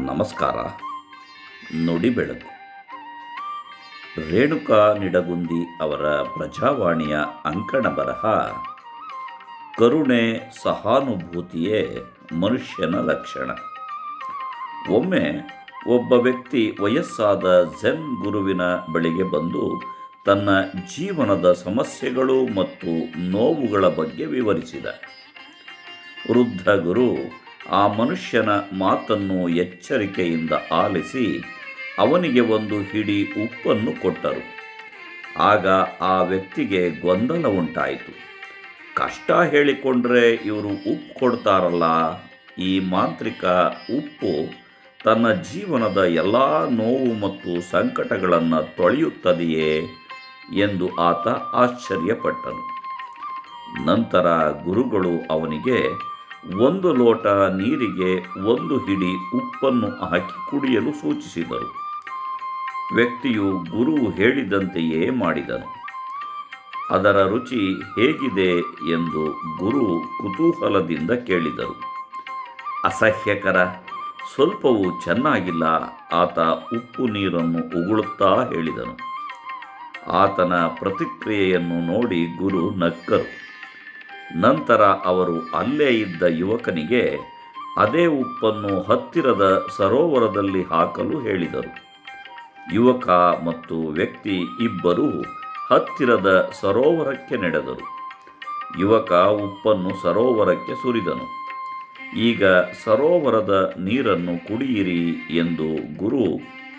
ನಮಸ್ಕಾರ. ನುಡಿ ಬೆಳಕು. ರೇಣುಕಾ ನಿಡಗುಂದಿ ಅವರ ಪ್ರಜಾವಾಣಿಯ ಅಂಕಣ ಬರಹ, ಕರುಣೆ ಸಹಾನುಭೂತಿಯೇ ಮನುಷ್ಯನ ಲಕ್ಷಣ. ಒಮ್ಮೆ ಒಬ್ಬ ವ್ಯಕ್ತಿ ವಯಸ್ಸಾದ ಝೆನ್ ಗುರುವಿನ ಬಳಿಗೆ ಬಂದು ತನ್ನ ಜೀವನದ ಸಮಸ್ಯೆಗಳು ಮತ್ತು ನೋವುಗಳ ಬಗ್ಗೆ ವಿವರಿಸಿದ. ವೃದ್ಧ ಗುರು ಆ ಮನುಷ್ಯನ ಮಾತನ್ನು ಎಚ್ಚರಿಕೆಯಿಂದ ಆಲಿಸಿ ಅವನಿಗೆ ಒಂದು ಹಿಡಿ ಉಪ್ಪನ್ನು ಕೊಟ್ಟರು. ಆಗ ಆ ವ್ಯಕ್ತಿಗೆ ಗೊಂದಲ ಉಂಟಾಯಿತು. ಕಷ್ಟ ಹೇಳಿಕೊಂಡ್ರೆ ಇವರು ಉಪ್ಪು ಕೊಡ್ತಾರಲ್ಲ, ಈ ಮಾಂತ್ರಿಕ ಉಪ್ಪು ತನ್ನ ಜೀವನದ ಎಲ್ಲ ನೋವು ಮತ್ತು ಸಂಕಟಗಳನ್ನು ತೊಳೆಯುತ್ತದೆಯೇ ಎಂದು ಆತ ಆಶ್ಚರ್ಯಪಟ್ಟನು. ನಂತರ ಗುರುಗಳು ಅವನಿಗೆ ಒಂದು ಲೋಟ ನೀರಿಗೆ ಒಂದು ಹಿಡಿ ಉಪ್ಪನ್ನು ಹಾಕಿ ಕುಡಿಯಲು ಸೂಚಿಸಿದರು. ವ್ಯಕ್ತಿಯು ಗುರು ಹೇಳಿದಂತೆಯೇ ಮಾಡಿದನು. ಅದರ ರುಚಿ ಹೇಗಿದೆ ಎಂದು ಗುರು ಕುತೂಹಲದಿಂದ ಕೇಳಿದರು. ಅಸಹ್ಯಕರ, ಸ್ವಲ್ಪವೂ ಚೆನ್ನಾಗಿಲ್ಲ, ಆತ ಉಪ್ಪು ನೀರನ್ನು ಉಗುಳುತ್ತಾ ಹೇಳಿದನು. ಆತನ ಪ್ರತಿಕ್ರಿಯೆಯನ್ನು ನೋಡಿ ಗುರು ನಕ್ಕರು. ನಂತರ ಅವರು ಅಲ್ಲೇ ಇದ್ದ ಯುವಕನಿಗೆ ಅದೇ ಉಪ್ಪನ್ನು ಹತ್ತಿರದ ಸರೋವರದಲ್ಲಿ ಹಾಕಲು ಹೇಳಿದರು. ಯುವಕ ಮತ್ತು ವ್ಯಕ್ತಿ ಇಬ್ಬರೂ ಹತ್ತಿರದ ಸರೋವರಕ್ಕೆ ನಡೆದರು. ಯುವಕ ಉಪ್ಪನ್ನು ಸರೋವರಕ್ಕೆ ಸುರಿದನು. ಈಗ ಸರೋವರದ ನೀರನ್ನು ಕುಡಿಯಿರಿ ಎಂದು ಗುರು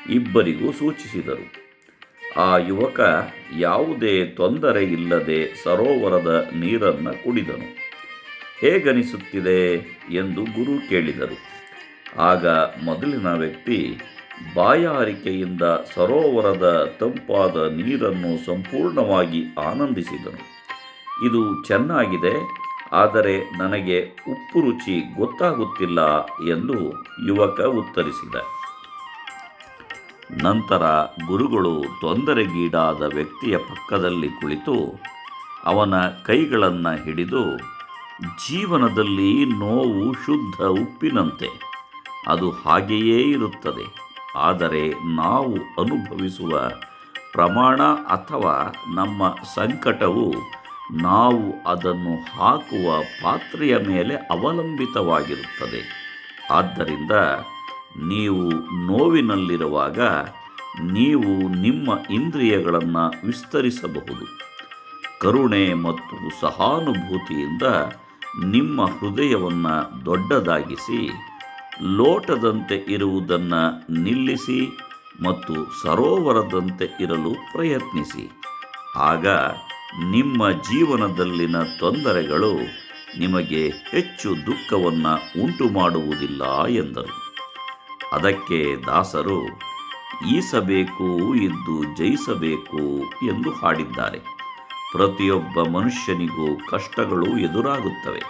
ಇಬ್ಬರಿಗೂ ಸೂಚಿಸಿದರು. ಆ ಯುವಕ ಯಾವುದೇ ತೊಂದರೆ ಇಲ್ಲದೆ ಸರೋವರದ ನೀರನ್ನು ಕುಡಿದನು. ಹೇಗನಿಸುತ್ತಿದೆ ಎಂದು ಗುರು ಕೇಳಿದರು. ಆಗ ಮೊದಲಿನ ವ್ಯಕ್ತಿ ಬಾಯಾರಿಕೆಯಿಂದ ಸರೋವರದ ತಂಪಾದ ನೀರನ್ನು ಸಂಪೂರ್ಣವಾಗಿ ಆನಂದಿಸಿದನು. ಇದು ಚೆನ್ನಾಗಿದೆ, ಆದರೆ ನನಗೆ ಉಪ್ಪು ರುಚಿ ಗೊತ್ತಾಗುತ್ತಿಲ್ಲ ಎಂದು ಯುವಕ ಉತ್ತರಿಸಿದ. ನಂತರ ಗುರುಗಳು ತೊಂದರೆಗೀಡಾದ ವ್ಯಕ್ತಿಯ ಪಕ್ಕದಲ್ಲಿ ಕುಳಿತು ಅವನ ಕೈಗಳನ್ನು ಹಿಡಿದು, ಜೀವನದಲ್ಲಿ ನೋವು ಶುದ್ಧ ಉಪ್ಪಿನಂತೆ, ಅದು ಹಾಗೆಯೇ ಇರುತ್ತದೆ. ಆದರೆ ನಾವು ಅನುಭವಿಸುವ ಪ್ರಮಾಣ ಅಥವಾ ನಮ್ಮ ಸಂಕಟವು ನಾವು ಅದನ್ನು ಹಾಕುವ ಪಾತ್ರೆಯ ಮೇಲೆ ಅವಲಂಬಿತವಾಗಿರುತ್ತದೆ. ಆದ್ದರಿಂದ ನೀವು ನೋವಿನಲ್ಲಿರುವಾಗ ನೀವು ನಿಮ್ಮ ಇಂದ್ರಿಯಗಳನ್ನು ವಿಸ್ತರಿಸಬಹುದು. ಕರುಣೆ ಮತ್ತು ಸಹಾನುಭೂತಿಯಿಂದ ನಿಮ್ಮ ಹೃದಯವನ್ನು ದೊಡ್ಡದಾಗಿಸಿ, ಲೋಟದಂತೆ ಇರುವುದನ್ನು ನಿಲ್ಲಿಸಿ ಮತ್ತು ಸರೋವರದಂತೆ ಇರಲು ಪ್ರಯತ್ನಿಸಿ. ಆಗ ನಿಮ್ಮ ಜೀವನದಲ್ಲಿನ ತೊಂದರೆಗಳು ನಿಮಗೆ ಹೆಚ್ಚು ದುಃಖವನ್ನು ಉಂಟು ಮಾಡುವುದಿಲ್ಲ ಎಂದರು. ಅದಕ್ಕೆ ದಾಸರು ಈಸಬೇಕು ಇದ್ದು ಜಯಿಸಬೇಕು ಎಂದು ಹಾಡಿದ್ದಾರೆ. ಪ್ರತಿಯೊಬ್ಬ ಮನುಷ್ಯನಿಗೂ ಕಷ್ಟಗಳು ಎದುರಾಗುತ್ತವೆ.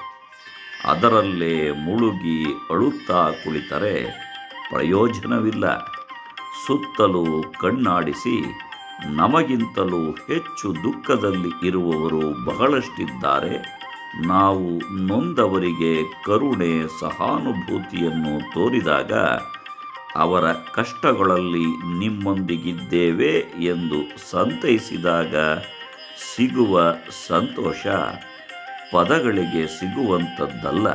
ಅದರಲ್ಲೇ ಮುಳುಗಿ ಅಳುತ್ತಾ ಕುಳಿತರೆ ಪ್ರಯೋಜನವಿಲ್ಲ. ಸುತ್ತಲೂ ಕಣ್ಣಾಡಿಸಿ, ನಮಗಿಂತಲೂ ಹೆಚ್ಚು ದುಃಖದಲ್ಲಿ ಇರುವವರು ಬಹಳಷ್ಟಿದ್ದಾರೆ. ನಾವು ನೊಂದವರಿಗೆ ಕರುಣೆ, ಸಹಾನುಭೂತಿಯನ್ನು ತೋರಿದಾಗ ಅವರ ಕಷ್ಟಗಳಲ್ಲಿ ನಿಮ್ಮೊಂದಿಗಿದ್ದೇವೆ ಎಂದು ಸಂತೈಸಿದಾಗ ಸಿಗುವ ಸಂತೋಷ ಪದಗಳಿಗೆ ಸಿಗುವಂಥದ್ದಲ್ಲ.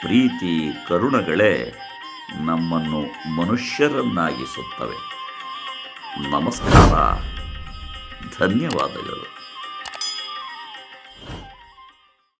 ಪ್ರೀತಿ, ಕರುಣಗಳೇ ನಮ್ಮನ್ನು ಮನುಷ್ಯರನ್ನಾಗಿಸುತ್ತವೆ. ನಮಸ್ಕಾರ. ಧನ್ಯವಾದಗಳು.